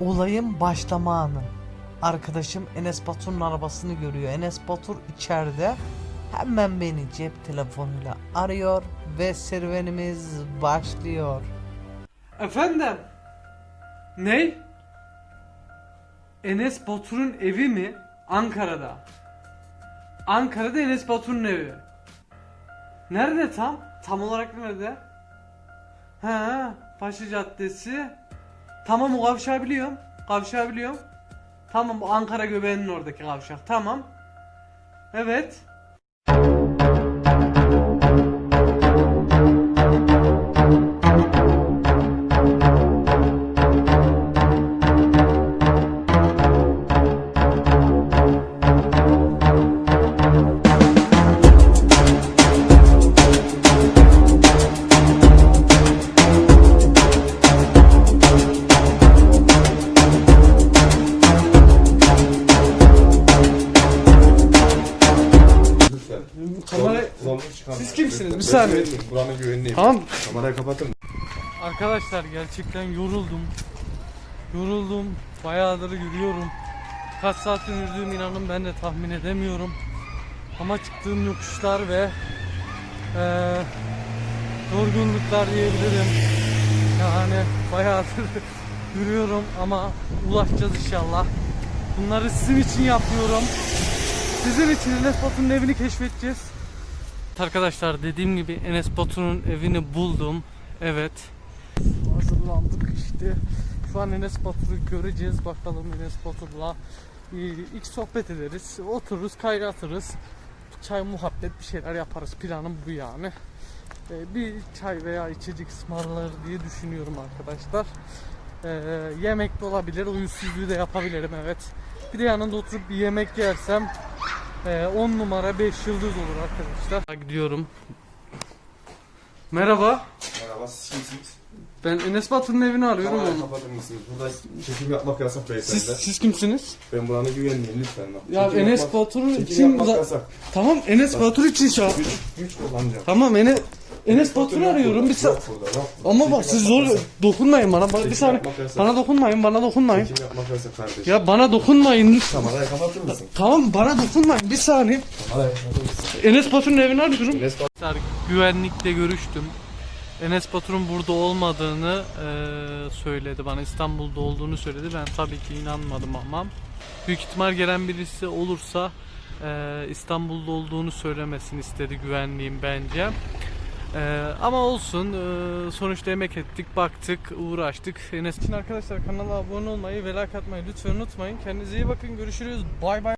Olayın başlama anı. Arkadaşım Enes Batur'un arabasını görüyor. Enes Batur içeride. Hemen beni cep telefonuyla arıyor ve serüvenimiz başlıyor. Efendim? Ney? Enes Batur'un evi mi? Ankara'da. Ankara'da Enes Batur'un evi. Nerede tam? Tam olarak nerede? Ha, Paşa Caddesi. Tamam o kavşağı biliyorum. Kavşağı biliyorum. Tamam bu Ankara göbeğinin oradaki kavşak. Tamam. Evet. Siz kimsiniz? Bir saniye. Buranın güvenliyim. Tamam. Kamerayı kapatın. Arkadaşlar gerçekten yoruldum. Yoruldum. Bayağıdır yürüyorum. Kaç saat yürüdüğüm inanın ben de tahmin edemiyorum. Ama çıktığım yokuşlar ve eee yorgunluklar diyebilirim. Yani bayağıdır yürüyorum ama ulaşacağız inşallah. Bunları sizin için yapıyorum. Sizin için Enes Batur'un evini keşfedeceğiz. Arkadaşlar dediğim gibi Enes Batur'un evini buldum. Evet. Hazırlandık işte. Şu an Enes Batur'u göreceğiz. Bakalım Enes Batur'la e, ilk sohbet ederiz. Otururuz, kaynatırız. Çay, muhabbet bir şeyler yaparız. Planım bu yani. E, Bir çay veya içecek ısmarlar diye düşünüyorum arkadaşlar. E, yemek de olabilir. Uyusuzluğu da yapabilirim evet. Bir de yanında oturup bir yemek yersem 10 numara 5 yıldız olur arkadaşlar. Gidiyorum. Merhaba. Merhaba siz kimsiniz? Ben Enes Batur'un evini arıyorum Kamerayı onu. kapatır mısınız? Burada çekim yapmak yasak beyefendi. Siz, siz kimsiniz? Ben buranın güvenliyim lütfen bak. Ya Çekim Enes yapmak- Batur'un çekim için yapmak za- yasak. Tamam Enes Batur için çağır. Güç, güç kullanacağım. Tamam Enes Enes Batur'u arıyorum bir sa- yok burada, yok. Ama bak siz zor dokunmayın bana. bana bir saniye. Bana dokunmayın, bana dokunmayın. Çekim yapmak yasak kardeşim. Ya bana dokunmayın lütfen. Kamerayı kapatır mısın? Tamam bana dokunmayın bir saniye. Kamerayı kapatır mısın? Enes Batur'un evini arıyorum. Enes Batur. Güvenlikle görüştüm. Enes Batur'un burada olmadığını eee, söyledi bana. İstanbul'da olduğunu söyledi. Ben tabii ki inanmadım ama. Büyük ihtimal gelen birisi olursa eee, İstanbul'da olduğunu söylemesini istedi güvenliğim bence. Eee, ama olsun. eee, sonuçta emek ettik, baktık, uğraştık. Enes için arkadaşlar kanala abone olmayı ve like atmayı lütfen unutmayın. Kendinize iyi bakın. Görüşürüz. Bay bay.